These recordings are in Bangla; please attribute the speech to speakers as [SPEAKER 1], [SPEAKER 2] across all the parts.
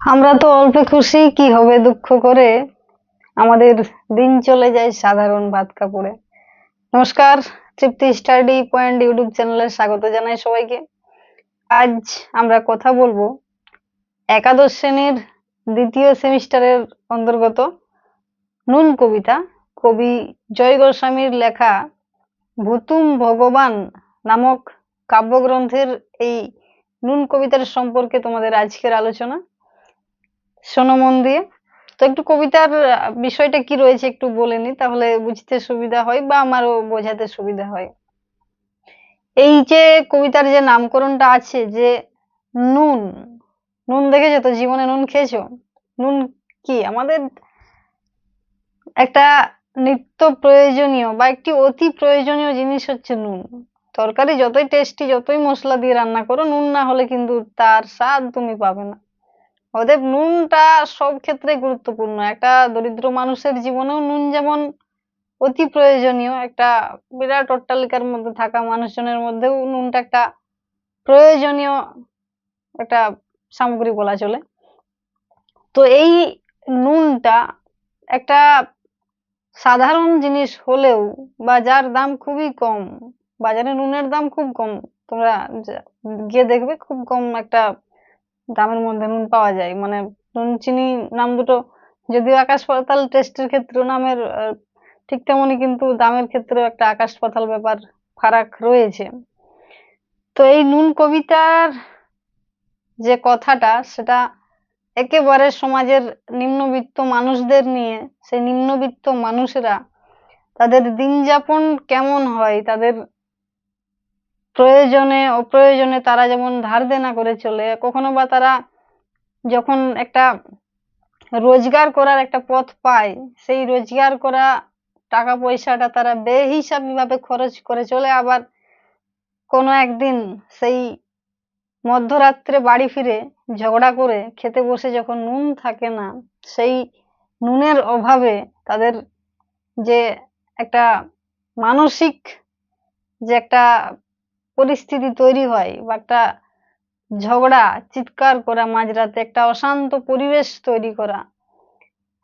[SPEAKER 1] আমরা তো অল্প খুশি, কি হবে দুঃখ করে? আমাদের দিন চলে যায় সাধারণ ভাত কাপড়ে। নমস্কার, তৃপ্তি স্টাডি পয়েন্ট ইউটিউব চ্যানেলে স্বাগত জানাই সবাইকে। আজ আমরা কথা বলব একাদশ শ্রেণির দ্বিতীয় সেমিস্টারের অন্তর্গত নুন কবিতা, কবি জয় গোস্বামীর লেখা ভুতুম ভগবান নামক কাব্যগ্রন্থের এই নুন কবিতার সম্পর্কে তোমাদের আজকের আলোচনা। শোনো মন দিয়ে তো একটু কবিতার বিষয়টা কি রয়েছে একটু বলে নি, তাহলে বুঝতে সুবিধা হয় বা আমারও বোঝাতে সুবিধা হয়। এই যে কবিতার যে নামকরণটা আছে যে নুন নুন দেখেছ তো? জীবনে নুন খেয়েছো? নুন কি? আমাদের একটা নিত্য প্রয়োজনীয় বা একটি অতি প্রয়োজনীয় জিনিস হচ্ছে নুন। তরকারি যতই টেস্টি যতই মশলা দিয়ে রান্না করো, নুন না হলে কিন্তু তার স্বাদ তুমি পাবে না। অতএব নুনটা সব ক্ষেত্রে গুরুত্বপূর্ণ। একটা দরিদ্র মানুষের জীবনেও নুন যেমন অতি প্রয়োজনীয়, একটা বিরাট অট্টালিকার মধ্যে থাকা মানুষজনের মধ্যেও নুনটা একটা প্রয়োজনীয় একটা সামগ্রী বলা চলে। তো এই নুনটা একটা সাধারণ জিনিস হলেও বা যার দাম খুবই কম, বাজারে নুনের দাম খুব কম, তোমরা গিয়ে দেখবে খুব কম একটা দামের মধ্যে নুন পাওয়া যায়। মানে নুন, চিনি, নাম দুটো যদিও আকাশ পাতাল টেস্টের ক্ষেত্রে নামের ঠিক তেমনই কিন্তু দামের ক্ষেত্রেও একটা আকাশ পাতাল ব্যাপার ফারাক রয়েছে। তো এই নুন কবিতার যে কথাটা, সেটা একেবারে সমাজের নিম্নবিত্ত মানুষদের নিয়ে, সেই নিম্নবিত্ত মানুষেরা তাদের দিন যাপন কেমন হয়, তাদের প্রয়োজনে, অপ্রয়োজনে তারা যেমন ধার দেনা করে চলে, কখনো বা তারা যখন একটা রোজগার করার একটা পথ পায়, সেই রোজগার করা টাকা পয়সাটা তারা বেহিসাবি ভাবে খরচ করে চলে, আবার কোনো একদিন সেই মধ্যরাত্রে বাড়ি ফিরে ঝগড়া করে খেতে বসে যখন নুন থাকে না, সেই নুনের অভাবে তাদের যে একটা মানসিক যে একটা পরিস্থিতি তৈরি হয় বা একটা ঝগড়া, চিৎকার করা, মাঝরাতে একটা অশান্ত পরিবেশ তৈরি করা,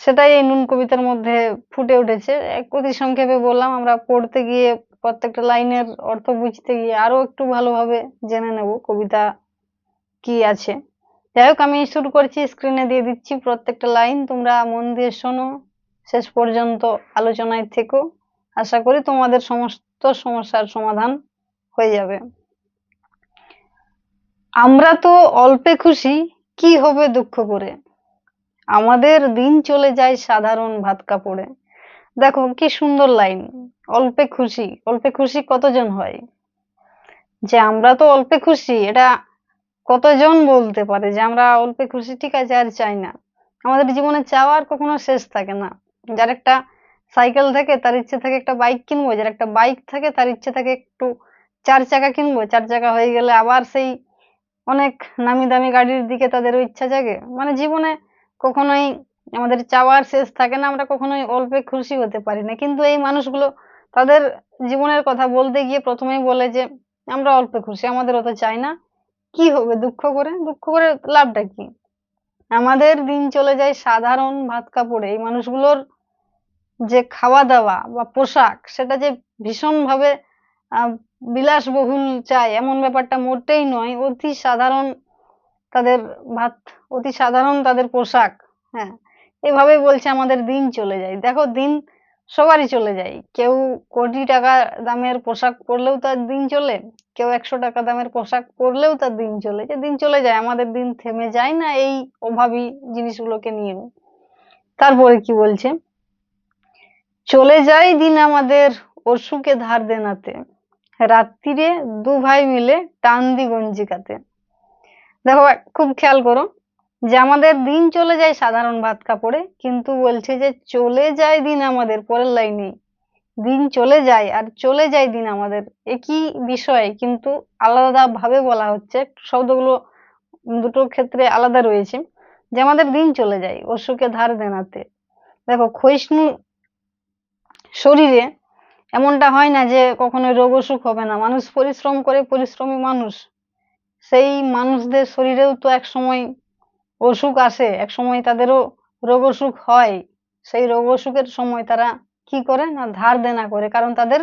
[SPEAKER 1] সেটাই এই নুন কবিতার মধ্যে ফুটে উঠেছে। অতি সংক্ষেপে বললাম, আমরা পড়তে গিয়ে প্রত্যেকটা লাইনের অর্থ বুঝতে গিয়ে আরও একটু ভালোভাবে জেনে নেব কবিতা কি আছে। যাই হোক, আমি শুরু করছি স্ক্রিনে দিয়ে দিচ্ছি প্রত্যেকটা লাইন। তোমরা মন দিয়ে শোনো, শেষ পর্যন্ত আলোচনায় থেকো। আশা করি তোমাদের সমস্ত সমস্যার সমাধান হয়ে যাবে। আমরা তো অল্পে খুশি, কি হবে দুঃখ করে? আমাদের দিন চলে যায় সাধারণ ভাত কাপড়ে। দেখো কি সুন্দর লাইন অল্পে খুশি অল্পে খুশি কতজন হয়? যে আমরা তো অল্পে খুশি, এটা কতজন বলতে পারে যে আমরা অল্পে খুশি? ঠিক আছে, আর চাই না। আমাদের জীবনে চাওয়ার কখনো শেষ থাকে না। যার একটা সাইকেল থাকে, তার ইচ্ছে থাকে একটা বাইক কিনবো, যার একটা বাইক থাকে, তার ইচ্ছে থাকে একটু চার চাকা কিনবো, চার চাকা হয়ে গেলে আবার সেই অনেক নামি দামি গাড়ির দিকে তাদেরও ইচ্ছা জাগে। মানে জীবনে কখনোই আমাদের চাওয়ার শেষ থাকে না, আমরা কখনোই অল্পে খুশি হতে পারি না। কিন্তু এই মানুষগুলো তাদের জীবনের কথা বলতে গিয়ে প্রথমেই বলে যে, আমরা অল্পে খুশি আমাদের অত চাই না। কি হবে, দুঃখ করে? দুঃখ করে লাভটা কি? আমাদের দিন চলে যায় সাধারণ ভাত কাপড়ে। এই মানুষগুলোর যে খাওয়া দাওয়া বা পোশাক, সেটা যে ভীষণ ভাবে বিলাসবহুল চাই। এমন ব্যাপারটা মোটেই নয়, অতি সাধারণ তাদের ভাত, অতি সাধারণ তাদের পোশাক। হ্যাঁ এভাবেই বলছে আমাদের দিন চলে যায়। দেখো, দিন সবারই চলে যায়। কেউ কোটি টাকা দামের পোশাক পরলেও তার দিন চলে, কেউ একশো টাকা দামের পোশাক পরলেও তার দিন চলে। যে দিন চলে যায়, আমাদের দিন থেমে যায় না এই অভাবী জিনিসগুলোকে নিয়ে। তারপরে কি বলছে? চলে যায় দিন আমাদের অসুখে ধার দেনাতে। রাত্রিরে দু ভাই মিলে টান দি গঞ্জিকাতে দেখো, খুব খেয়াল করো যে আমাদের দিন চলে যায় সাধারণ ভাত কাপড়ে, কিন্তু বলছে যে চলে যায় দিন আমাদের, পরের লাইনে দিন চলে যায় আর চলে যায় দিন আমাদের, একই বিষয় কিন্তু আলাদা ভাবে বলা হচ্ছে, শব্দগুলো দুটো ক্ষেত্রে আলাদা রয়েছে, যে আমাদের দিন চলে যায়, অসুখে ধার দেনাতে। দেখো, ক্ষয়িষ্ণু শরীরে এমনটা হয় না যে কখনো রোগ অসুখ হবে না। মানুষ পরিশ্রম করে, পরিশ্রমী মানুষ। সেই মানুষদের শরীরেও তো এক সময় অসুখ আসে এক সময় তাদেরও রোগ অসুখ হয়। সেই রোগ অসুখের সময় তারা কি করে না ধার দেনা করে? কারণ তাদের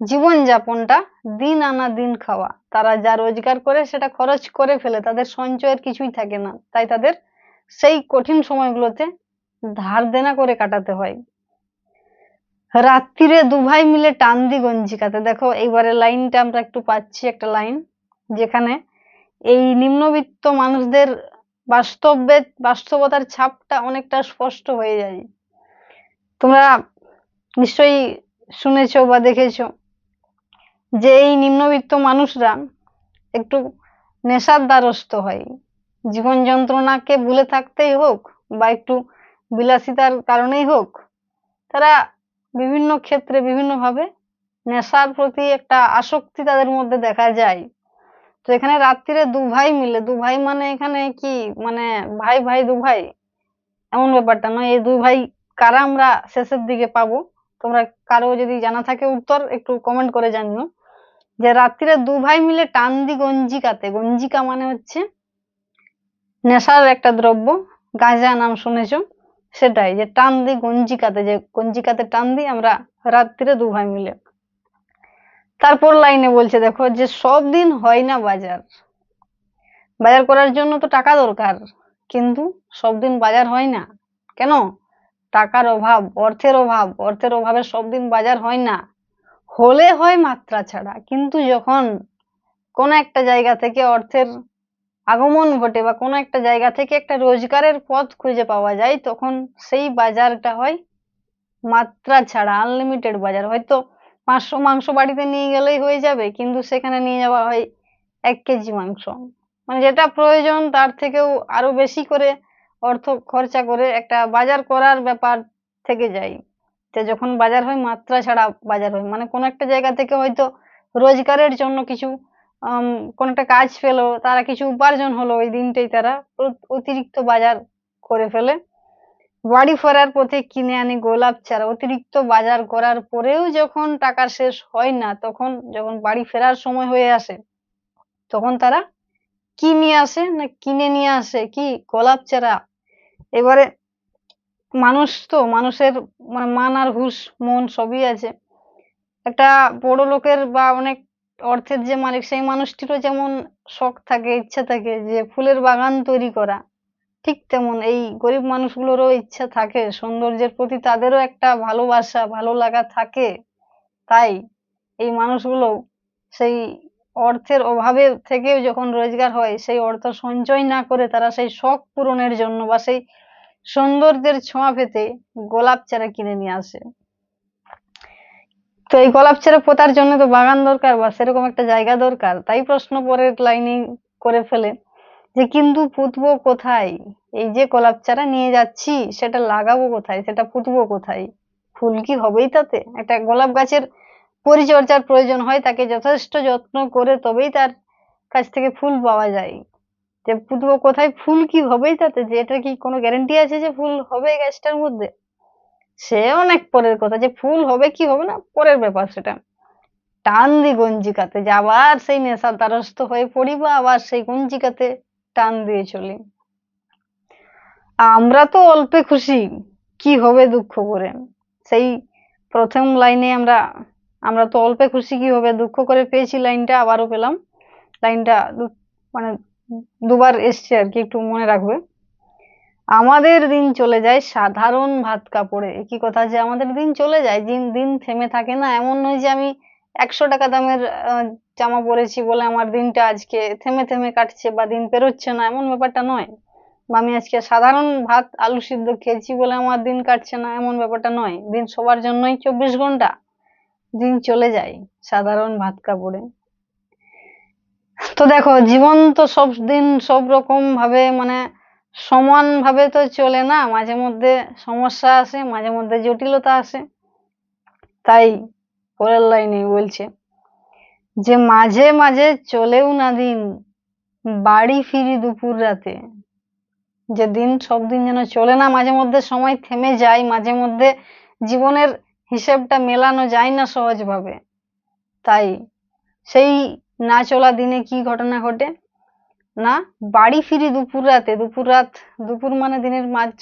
[SPEAKER 1] জীবন যাপনটা দিন আনা দিন খাওয়া। তারা যা রোজগার করে সেটা খরচ করে ফেলে, তাদের সঞ্চয়ের কিছুই থাকে না। তাই তাদের সেই কঠিন সময়গুলোতে ধার দেনা করে কাটাতে হয়। রাত্রিরে দু ভাই মিলে টান দি গঞ্জিকাতে। দেখো, এইবারে লাইনটা আমরা একটু পাচ্ছি একটা লাইন, যেখানে এই নিম্নবিত্ত মানুষদের বাস্তবে, বাস্তবতার ছাপটা অনেকটা স্পষ্ট হয়ে যায়। তোমরা নিশ্চয়ই শুনেছো বা দেখেছ যে এই নিম্নবিত্ত মানুষরা একটু নেশার দ্বারস্থ হয়। জীবন যন্ত্রণাকে ভুলে থাকতেই হোক বা একটু বিলাসিতার কারণেই হোক, তারা বিভিন্ন ক্ষেত্রে বিভিন্নভাবে নেশার প্রতি একটা আসক্তি তাদের মধ্যে দেখা যায়। তো এখানে রাত্রিরে দু ভাই মিলে, দু ভাই মানে এখানে কি? মানে ভাই ভাই, দু ভাই? এমন ব্যাপারটা নয়। এই দুই ভাই কারা আমরা শেষের দিকে পাবো? তোমরা কারও যদি জানা থাকে উত্তর, একটু কমেন্ট করে জানিও। যে রাত্রিরে দু ভাই মিলে টান দি গঞ্জিকাতে। গঞ্জিকা মানে হচ্ছে নেশার একটা দ্রব্য। গাঁজা নাম শুনেছো? সেটাই যে টান দি গঞ্জিকাতে, যে গঞ্জিকাতে টান দিই আমরা রাত্রিরে দু ভাই মিলে। তারপর লাইনে বলছে, দেখো, যে সব দিন হয় না বাজার। বাজার করার জন্য তো টাকা দরকার, কিন্তু সব দিন বাজার হয় না। কেন? টাকার অভাব, অর্থের অভাব, অর্থের অভাবে সব দিন বাজার হয় না। হলে হয় মাত্রা ছাড়া, কিন্তু যখন কোন একটা জায়গা থেকে অর্থের আগমন ঘটে বা কোনো একটা জায়গা থেকে একটা রোজগারের পথ খুঁজে পাওয়া যায়, তখন সেই বাজারটা হয় মাত্রা ছাড়া আনলিমিটেড বাজার। হয়তো পাঁচশো মাংস বাড়িতে নিয়ে গেলেই হয়ে যাবে, কিন্তু সেখানে নিয়ে যাওয়া হয় এক কেজি মাংস। মানে যেটা প্রয়োজন তার থেকেও আরও বেশি করে অর্থ খরচা করে একটা বাজার করার ব্যাপার থেকে যায়। যে যখন বাজার হয় মাত্রা ছাড়া বাজার হয় মানে কোনো একটা জায়গা থেকে হয়তো রোজগারের জন্য কিছু কোনো একটা কাজ পেল তারা কিছু উপার্জন হলো ওই দিনটাই তারা অতিরিক্ত বাজার করে ফেলে। বাড়ি ফেরার পথে কিনে আনে গোলাপ চারা। অতিরিক্ত বাজার করার পরেও যখন টাকা শেষ হয় না, তখন যখন বাড়ি ফেরার সময় হয়ে আসে, তখন তারা কি নিয়ে আসে না কিনে নিয়ে আসে? কি গোলাপ চারা? এবারে মানুষ তো, মানুষের মানে মান আর হুঁশ, মন সবই আছে। একটা বড় লোকের বা অনেক অর্থের যে মালিক, সেই মানুষটিরও যেমন শখ থাকে, ইচ্ছা থাকে যে ফুলের বাগান তৈরি করা, ঠিক তেমন এই গরিব মানুষগুলোরও ইচ্ছা থাকে, সৌন্দর্যের প্রতি তাদেরও একটা ভালোবাসা, ভালো লাগা থাকে। তাই এই মানুষগুলো সেই অর্থের অভাবে থেকেও যখন রোজগার হয়, সেই অর্থ সঞ্চয় না করে তারা সেই শখ পূরণের জন্য বা সেই সৌন্দর্যের ছোঁয়া পেতে গোলাপ চারা কিনে নিয়ে আসে। তো এই গোলাপ চারা পোতার জন্য তো বাগান দরকার বা সেরকম একটা জায়গা দরকার। তাই প্রশ্ন পরের লাইনে করে ফেলে যে কিন্তু পুঁতবো কোথায়? এই যে গোলাপ চারা নিয়ে যাচ্ছি, সেটা লাগাবো কোথায়? সেটা পুঁতবো কোথায়? ফুল কি হবেই তাতে? একটা গোলাপ গাছের পরিচর্যার প্রয়োজন হয়, তাকে যথেষ্ট যত্ন করে তবেই তার কাছ থেকে ফুল পাওয়া যায়। যে পুঁতবো কোথায়, ফুল কি হবেই তাতে? যে এটা কি কোনো গ্যারান্টি আছে যে ফুল হবে গাছটার মধ্যে? সে অনেক পরের কথা, যে ফুল হবে কি হবে না, পরের ব্যাপার সেটা। টান দি গঞ্জিকাতে, যে আবার সেই নেশার দ্বারস্থ হয়ে পড়ি বা আবার সেই গঞ্জিকাতে টান দিয়ে চলি। আমরা তো অল্পে খুশি, কি হবে দুঃখ করে? সেই প্রথম লাইনে আমরা আমরা তো অল্পে খুশি, কি হবে দুঃখ করে পেয়েছি লাইনটা, আবারও পেলাম। লাইনটা মানে দুবার এসছে আর কি, একটু মনে রাখবে। আমাদের দিন চলে যায় সাধারণ ভাত কাপড়ে। একই কথা যে আমাদের দিন চলে যায়, দিন দিন থেমে থাকে না। এমন নয় যে আমি একশো টাকা দামের জামা পরেছি বলে আমার দিনটা আজকে থেমে থেমে কাটছে বা দিন পেরোচ্ছে না, এমন ব্যাপারটা নয়। বা আমি আজকে সাধারণ ভাত, আলু সিদ্ধ খেয়েছি বলে আমার দিন কাটছে না, এমন ব্যাপারটা নয়। দিন সবার জন্যই চব্বিশ ঘণ্টা। দিন চলে যায় সাধারণ ভাত কাপড়ে। তো দেখো, জীবন তো সব দিন সব রকম ভাবে মানে সমান ভাবে তো চলে না, মাঝে মধ্যে সমস্যা আসে, মাঝে মধ্যে জটিলতা আসে। তাই পরের লাইনে বলছে যে, মাঝে মাঝে চলেও না দিন, বাড়ি ফিরি দুপুর রাতে। যে দিন সব দিন যেন চলে না, মাঝে মধ্যে সময় থেমে যায়, মাঝে মধ্যে জীবনের হিসেবটা মেলানো যায় না সহজভাবে। তাই সেই না চলা দিনে কি ঘটনা ঘটে? না? বাড়ি ফিরি দুপুর রাতে। দুপুর রাত, দুপুর মানে দিনের মাঝ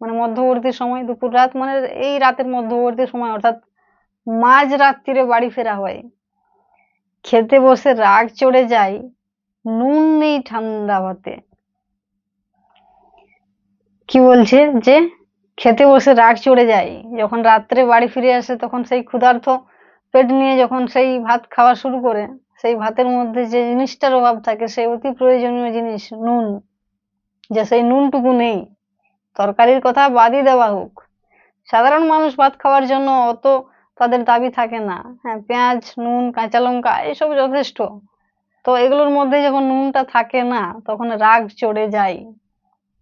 [SPEAKER 1] মানে মধ্যবর্তী সময়। দুপুর রাত মানে এই রাতের মধ্যবর্তী সময়, অর্থাৎ মাঝ রাত্রিরে বাড়ি ফেরা হয়। খেতে বসে রাগ চড়ে যায়, নুন নেই ঠান্ডা ভাতে। কি বলছে? যে খেতে বসে রাগ চড়ে যায়। যখন রাত্রে বাড়ি ফিরে আসে, তখন সেই ক্ষুধার্ত পেট নিয়ে যখন সেই ভাত খাওয়া শুরু করে সেই ভাতের মধ্যে যে জিনিসটার অভাব থাকে, সেই অতি প্রয়োজনীয় জিনিস নুন। যে সেই নুনটুকু নেই। তরকারির কথা বাদই দেওয়া হোক। সাধারণ মানুষ ভাত খাওয়ার জন্য অত তাদের দাবি থাকে না। হ্যাঁ পেঁয়াজ, নুন, কাঁচা লঙ্কা এসব যথেষ্ট। তো এগুলোর মধ্যে যখন নুনটা থাকে না, তখন রাগ চড়ে যায়।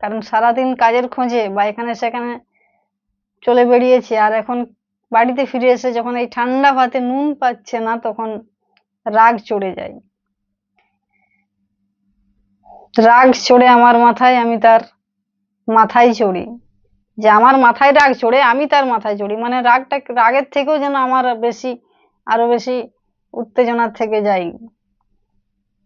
[SPEAKER 1] কারণ সারাদিন কাজের খোঁজে বা এখানে সেখানে চলে বেরিয়েছে। আর এখন বাড়িতে ফিরে এসে যখন এই ঠান্ডা ভাতে নুন পাচ্ছে না, তখন রাগ চড়ে যায়। রাগ চড়ে আমার মাথায়, আমি তার মাথায় চড়ি। যে আমার মাথায় রাগ চড়ে, আমি তার মাথায় চড়ি। মানে রাগটা রাগের থেকেও যেন আমার বেশি, আরও বেশি উত্তেজনার থেকে যাই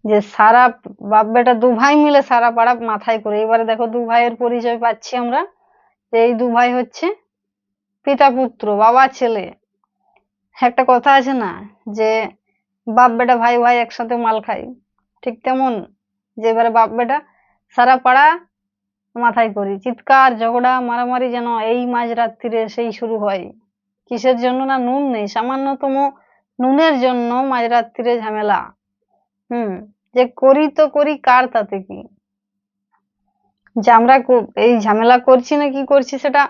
[SPEAKER 1] যে সারা বাপ বেটা দু ভাই মিলে সারা পাড়া মাথায় করে। এবারে দেখো দু ভাইয়ের পরিচয় পাচ্ছি আমরা। এই দু ভাই হচ্ছে পিতা পুত্র, বাবা, ছেলে। একটা কথা আছে না? যে বাপ বেটা ভাই ভাই একসাথে মাল খায় ঠিক তেমন যে এবারে বাপ বেটা সারা পাড়া মাথায় করি। চিৎকার, ঝগড়া, মারামারি যেন এই মাঝ রাত্রিরে সেই শুরু হয়। কিসের জন্য না নুন নেই? সামান্যতম নুনের জন্য মাঝরাত্রিরে ঝামেলা। হুম, যে করি তো করি, কার তাতে কি? যে আমরা এই ঝামেলা করছি না কি করছি সেটা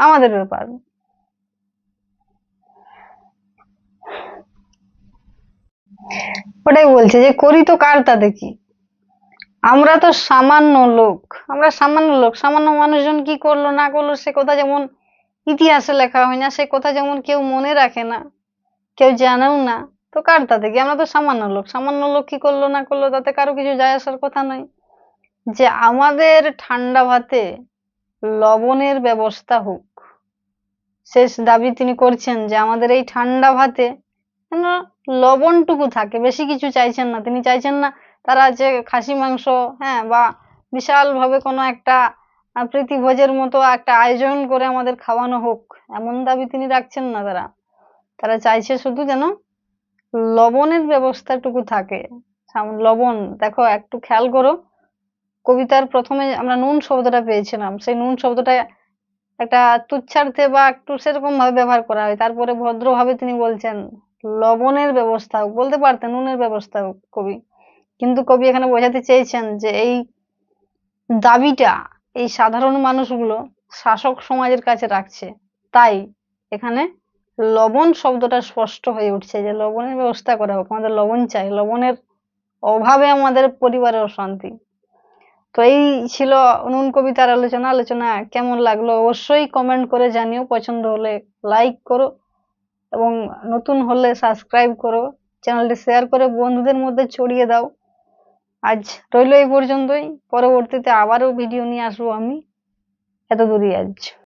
[SPEAKER 1] আমাদের ব্যাপার। ওটাই বলছে যে করি তো কার তাতে কি? আমরা তো সামান্য লোক, আমরা সামান্য লোক, সামান্য মানুষজন কি করল না করল সে কথা যেমন ইতিহাসে লেখা হয় না, সে কথা যেমন কেউ মনে রাখে না, কেউ জানেও না, তো কার তাতে কি? আমরা তো সামান্য লোক সামান্য লোক কি করল না করল তাতে কারও কিছু যায় আসার কথা নয়। যে আমাদের ঠান্ডা ভাতে লবণের ব্যবস্থা হোক, শেষ দাবি তিনি করছেন যে আমাদের এই ঠান্ডা ভাতে লবণটুকু থাকে বেশি কিছু চাইছেন না। তিনি চাইছেন না তারা যে খাসি মাংস হ্যাঁ বা বিশাল ভাবে কোনো একটা আহ, প্রীতিভোজের মতো একটা আয়োজন করে আমাদের খাওয়ানো হোক এমন দাবি তিনি রাখছেন না তারা। তারা চাইছে শুধু যেন লবণের ব্যবস্থাটুকু থাকে। লবণ দেখো একটু খেয়াল করো। কবিতার প্রথমে আমরা নুন শব্দটা পেয়েছিলাম। সেই নুন শব্দটা একটা তুচ্ছার্থে বা একটু সেরকম ভাবে ব্যবহার করা হয়। তারপরে ভদ্রভাবে তিনি বলছেন লবণের ব্যবস্থা বলতে পারতেন নুনের ব্যবস্থা কবি। কিন্তু কবি এখানে বোঝাতে চেয়েছেন যে এই দাবিটা এই সাধারণ মানুষগুলো শাসক সমাজের কাছে রাখছে। তাই এখানে লবণ শব্দটা স্পষ্ট হয়ে উঠছে যে লবণের ব্যবস্থা করা হোক, আমাদের লবণ চাই, লবণের অভাবে আমাদের পরিবারের অশান্তি তো এই ছিল নুন কবিতার আলোচনা। আলোচনা কেমন লাগল অবশ্যই কমেন্ট করে জানিও। পছন্দ হলে লাইক করো। এবং নতুন হলে সাবস্ক্রাইব করো চ্যানেলটি শেয়ার করে বন্ধুদের মধ্যে ছড়িয়ে দাও। আজ রইল এই পর্যন্তই, পরবর্তীতে আবারও ভিডিও নিয়ে আসব আমি। এত দূরই আজ।